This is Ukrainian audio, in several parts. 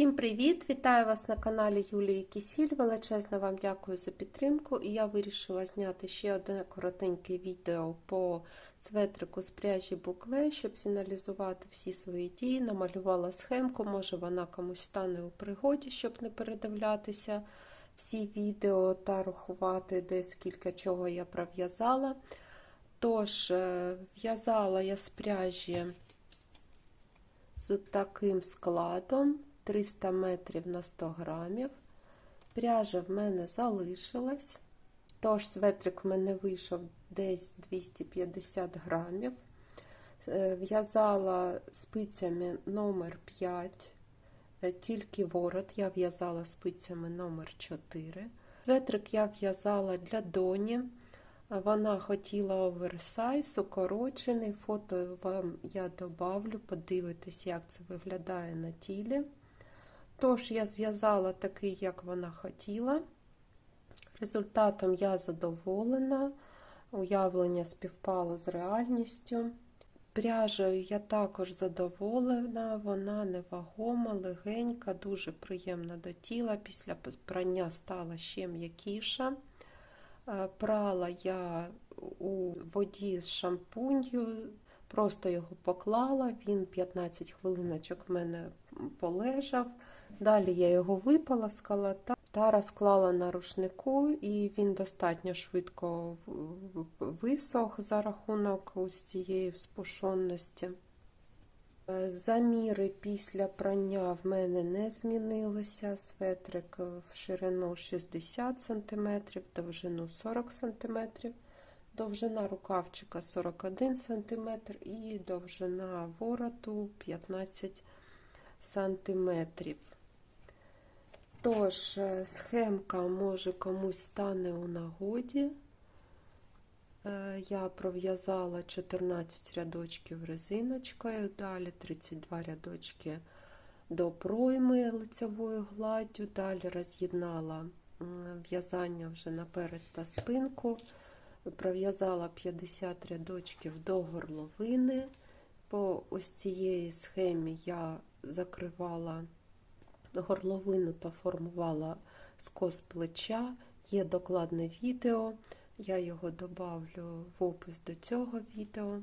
Всім привіт! Вітаю вас на каналі Юлії Кісіль. Величезно вам дякую за підтримку. І я вирішила зняти ще одне коротеньке відео по светрику з пряжі букле, щоб фіналізувати всі свої дії. Намалювала схемку, може вона комусь стане у пригоді, щоб не передивлятися всі відео та рахувати, де скільки чого я пров'язала. Тож, е, в'язала я з пряжі з таким складом. 300 метрів на 100 грамів. Пряжа в мене залишилась, тож светрик в мене вийшов десь 250 грамів. В'язала спицями номер 5, тільки ворот я в'язала спицями номер 4. Светрик я в'язала для доні. Вона хотіла оверсайз, укорочений. Фото вам я добавлю, подивитись, як це виглядає на тілі. Тож, я зв'язала такий, як вона хотіла. Результатом я задоволена, уявлення співпало з реальністю. Пряжею я також задоволена, вона невагома, легенька, дуже приємна до тіла. Після прання стала ще м'якіша. Прала я у воді з шампунью, просто його поклала, він 15 хвилиночок в мене полежав. Далі я його випала з калата та розклала на рушнику, і він достатньо швидко висох за рахунок ось цієї спушонності. Заміри після прання в мене не змінилися. Светрик в ширину 60 см, довжину 40 см, довжина рукавчика 41 см і довжина вороту 15 см. Тож, е, схемка, може, комусь стане у нагоді. Е, я пров'язала 14 рядочків резиночкою, далі 32 рядочки до пройми лицевою гладдю, далі роз'єднала в'язання вже наперед та спинку, пров'язала 50 рядочків до горловини. По ось цієї схемі я закривала горловину та формувала скос плеча. Є докладне відео, я його добавлю в опис до цього відео.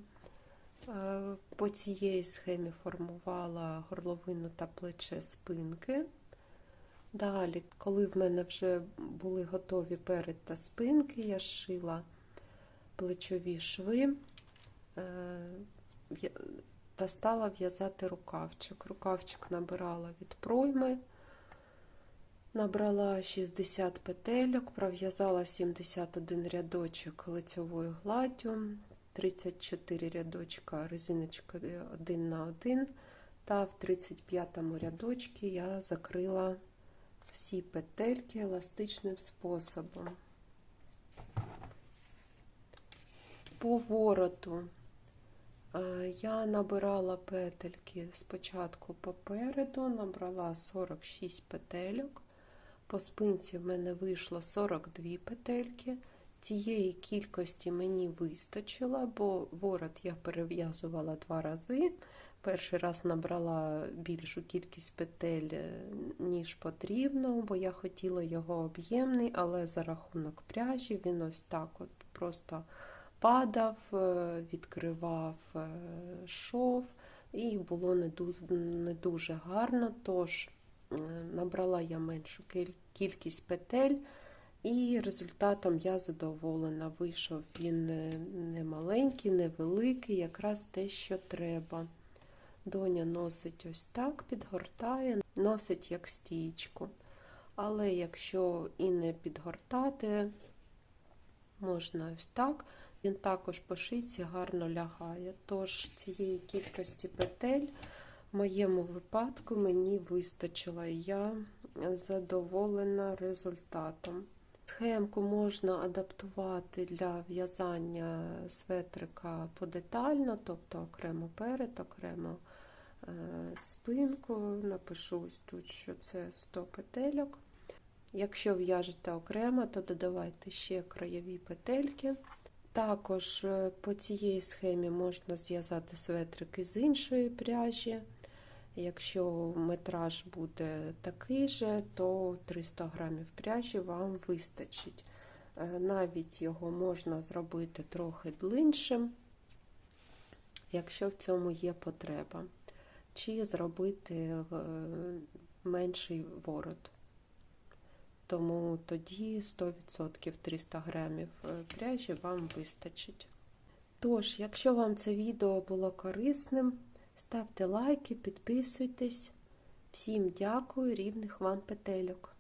Е, по цієї схемі формувала горловину та плече спинки. Далі, коли в мене вже були готові перед та спинки, я шила плечові шви е, та стала в'язати рукавчик. Рукавчик набирала від пройми, набрала 60 петельок, пров'язала 71 рядочок лицевою гладдю, 34 рядочка резиночка 1 на 1, та в 35 рядочку я закрила всі петельки еластичним способом. По вороту я набирала петельки спочатку попереду, набрала 46 петельок. По спинці в мене вийшло 42 петельки. Цієї кількості мені вистачило, бо ворот я перев'язувала два рази. Перший раз набрала більшу кількість петель, е, ніж потрібно, бо я хотіла його об'ємний, але за рахунок пряжі він ось так от просто падав, е, відкривав е, шов, і було не дуже, не дуже гарно, тож е, набрала я меншу кількість петель, і результатом я задоволена. Вийшов він не маленький, невеликий, якраз те, що треба. Доня носить ось так, підгортає, носить як стічку. Але якщо і не підгортати, можна ось так. Він також по шиці гарно лягає. Тож цієї кількості петель в моєму випадку мені вистачило, і я задоволена результатом. Схемку можна адаптувати для в'язання светрика подетально, тобто окремо перед, окремо е, спинку. Напишу ось тут, що це 100 петельок. Якщо в'яжете окремо, то додавайте ще краєві петельки. Також е, по цієї схемі можна зв'язати светрики з іншої пряжі. Якщо метраж буде такий же, то 300 грамів пряжі вам вистачить. Е, Навіть його можна зробити трохи длиншим, якщо в цьому є потреба, чи зробити е, менший ворот. Тому тоді 100% 300 грамів е, пряжі вам вистачить. Тож, якщо вам це відео було корисним, ставте лайки, підписуйтесь. Всім дякую, рівних вам петельок.